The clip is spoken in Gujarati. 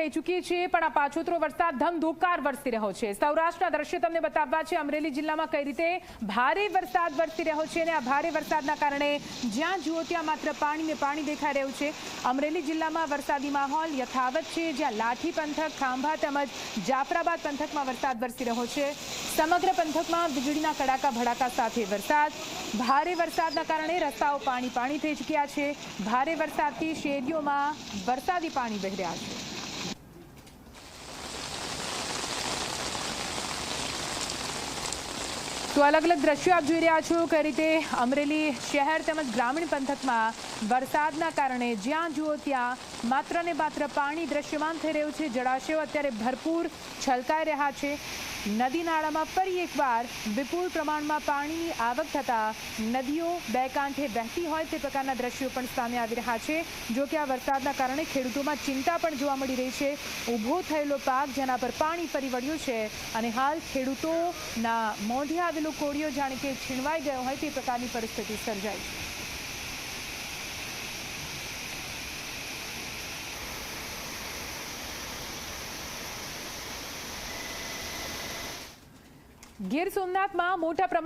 થઈ ચૂકી છે, પણ આ પાછોતરો વરસાદ ધમધોકાર વરસી રહ્યો છે. સૌરાષ્ટ્રના દ્રશ્યો તમને બતાવવા છે, અમરેલી જિલ્લામાં કઈ રીતે ભારે વરસાદ વરસી રહ્યો છે અને આ ભારે વરસાદના કારણે જ્યાં જુઓ ત્યાં માત્ર પાણીને પાણી દેખાઈ રહ્યું છે. અમરેલી જિલ્લામાં વરસાદી માહોલ યથાવત છે, જ્યાં લાઠી પંથક, ખાંભા તેમજ જાફરાબાદ પંથકમાં વરસાદ વરસી રહ્યો છે. સમગ્ર પંથકમાં વીજળીના કડાકા ભડાકા સાથે વરસાદ. ભારે વરસાદના કારણે રસ્તાઓ પાણી પાણી થઈ ચૂક્યા છે. ભારે વરસાદથી શેરીઓમાં વરસાદી પાણી વહી રહ્યા છે. તો અલગ અલગ દ્રશ્યો આપ જોઈ રહ્યા છો. કઈ રીતે અમરેલી શહેર તેમજ ગ્રામીણ પંથકમાં વરસાદના કારણે જ્યાં જુઓ ત્યાં માત્ર ને માત્ર પાણી દ્રશ્યમાન થઈ રહ્યું છે. જળાશયો અત્યારે ભરપૂર છલકાઈ રહ્યા છે. નદી નાળામાં ફરી એકવાર વિપુલ પ્રમાણમાં પાણીની આવક થતાં નદીઓ બે કાંઠે વહેતી હોય તે પ્રકારના દ્રશ્યો પણ સામે આવી રહ્યા છે. જો કે આ વરસાદના કારણે ખેડૂતોમાં ચિંતા પણ જોવા મળી રહી છે. ઊભો થયેલો પાક જેના પર પાણી ફરી વળ્યું છે અને હાલ ખેડૂતોના મોઢે આવેલો કોળિયો જાણે કે છીણવાઈ ગયો હોય તે પ્રકારની પરિસ્થિતિ સર્જાઈ છે. ગીર સોમનાથમાં મોટા પ્રમાણ